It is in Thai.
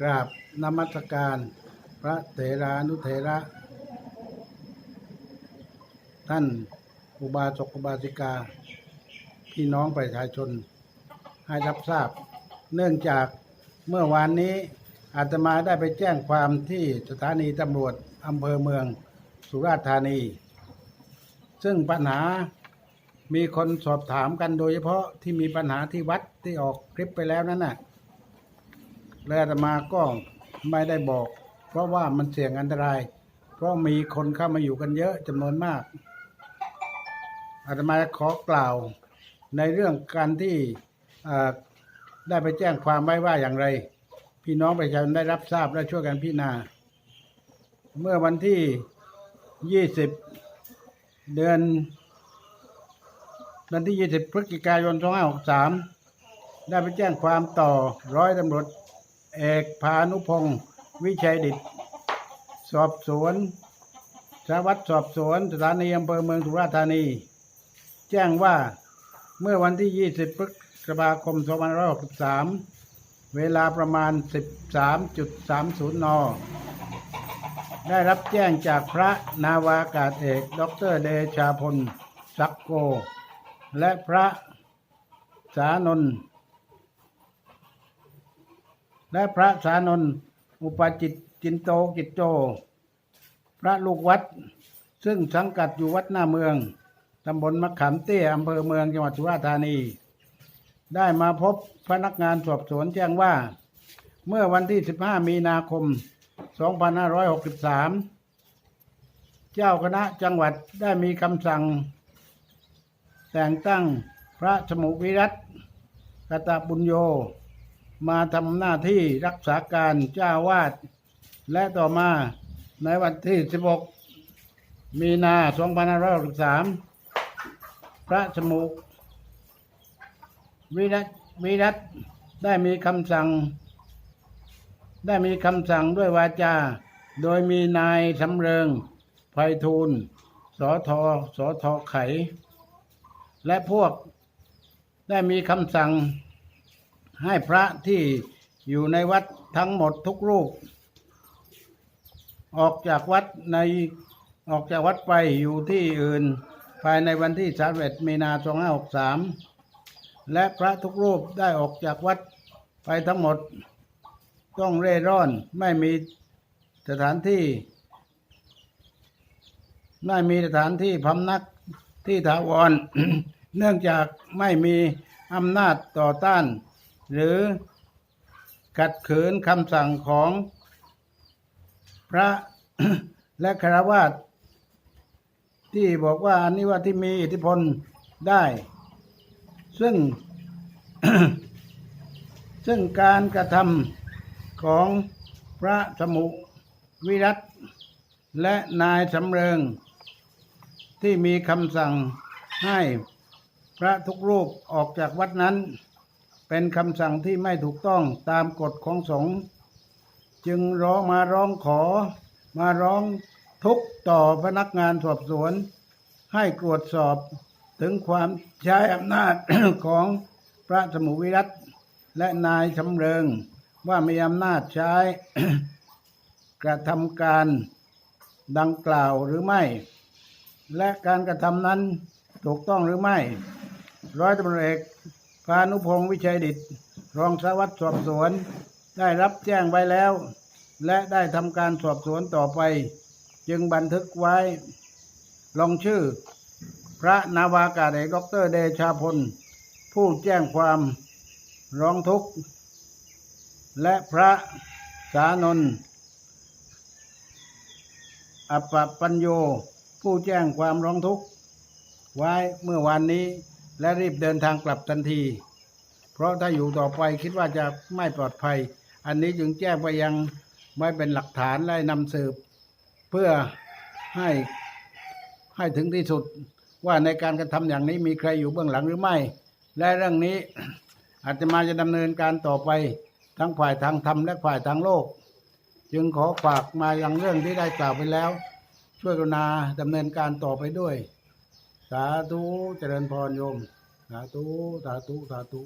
กราบนมัสการพระเถรานุเถระ ท่านอุบาสกอุบาสิกา พี่น้องประชาชนให้รับทราบ เนื่องจากเมื่อวานนี้อาตมาได้ไปแจ้งความที่สถานีตำรวจอำเภอเมืองสุราษฎร์ธานี ซึ่งปัญหามีคนสอบถามกันโดยเฉพาะที่มีปัญหาที่วัดที่ออกคลิปไปแล้วนั่นน่ะ และอาตมาก็ไม่ได้บอก เพราะว่ามันเสี่ยงอันตราย เพราะมีคนเข้ามาอยู่กันเยอะจำนวนมาก อาตมาขอกล่าวในเรื่องการที่ได้ไปแจ้งความไว้ว่าอย่างไร พี่น้องประชาชนได้รับทราบและช่วยกันพิจารณา เมื่อวันที่ 20 เดือนวันที่ 20 พฤศจิกายน 2563 ได้ไปแจ้งความต่อร้อยตำรวจ เอกพานุพงศ์วิชัยดิตสอบสวนสารวัตรสอบสวนสถานีอำเภอเมืองสุราษฎร์ธานี แจ้งว่าเมื่อวันที่ 20 พฤษภาคม 2563 เวลาประมาณ 13.30 น ได้รับแจ้งจากพระนาวากาศเอก ดรเดชาพลศักโก และพระสานนท์ และพระสานนท์อุปจิตจินโตกิจโจ พระลูกวัด ซึ่งสังกัดอยู่วัดหน้าเมืองตำบลมะขามเตี้ยอำเภอเมืองจังหวัดสุราษฎร์ธานี ได้มาพบพนักงานสอบสวนแจ้งว่า เมื่อวันที่ 15 มีนาคม 2563 เจ้าคณะจังหวัดได้มีคำสั่ง แต่งตั้งพระสมุวิรัตกตบุญโย มาทำหน้าที่รักษาการเจ้าวาด และต่อมาในวันที่ 16 มีนา2563พระสมุวิรัตวิรัตได้มีคำสั่ง ได้มีคำสั่งด้วยวาจา โดยมีนายสำเริงไพฑูรย์สอทอสอทอไข และพวกได้มีคำสั่ง ให้พระที่อยู่ในวัดทั้งหมดทุกรูป ออกจากวัดในออกจากวัดไปอยู่ที่อื่น ภายในวันที่31มีนา2563 และพระทุกรูปได้ออกจากวัดไปทั้งหมด ต้องเร่ร่อนไม่มีสถานที่ ไม่มีสถานที่พำนักที่ถาวร เนื่องจากไม่มีอำนาจต่อต้าน หรือขัดขืนคำสั่งของพระและคารวาสที่บอกว่าอันนี้ว่าที่มีอิทธิพลได้ ซึ่ง ซึ่งการกระทำของพระสมุวิรัตและนายสำเริง ที่มีคำสั่งให้พระทุกรูปออกจากวัดนั้น เป็นคำสั่งที่ไม่ถูกต้องตามกฎของสงฆ์จึงร้องมาร้องขอ มาร้องทุกข์ต่อพนักงานสอบสวน ให้ตรวจสอบถึงความใช้อำนาจของพระสมุวิรัตและนายสำเริง ว่ามีอำนาจใช้กระทำการดังกล่าวหรือไม่ และการกระทำนั้นถูกต้องหรือไม่ ร้อยตำรวจเอก พานุพงศ์วิชัยดิตรองสารวัตรสอบสวน ได้รับแจ้งไว้แล้ว และได้ทำการสอบสวนต่อไป จึงบันทึกไว้ ลงชื่อ พระนาวากาศเอกดรเดชาพล ผู้แจ้งความร้องทุกข์ และพระสานนท์อัปปปัญโย ผู้แจ้งความร้องทุกข์ ไว้เมื่อวานนี้ และรีบเดินทางกลับทันที เพราะถ้าอยู่ต่อไปคิดว่าจะไม่ปลอดภัย อันนี้จึงแจ้งไปยังไม่เป็นหลักฐานและนำสืบ เพื่อให้ให้ถึงที่สุดว่าในการกระทำอย่างนี้มีใครอยู่เบื้องหลังหรือไม่ และเรื่องนี้อาจจะมาจะดำเนินการต่อไปทั้งฝ่ายทางธรรมและฝ่ายทางโลก จึงขอฝากมายังเรื่องที่ได้กล่าวไปแล้ว ช่วยกรุณาดำเนินการต่อไปด้วย สาธุเจริญพรโยม สาธุ สาธุ สาธุ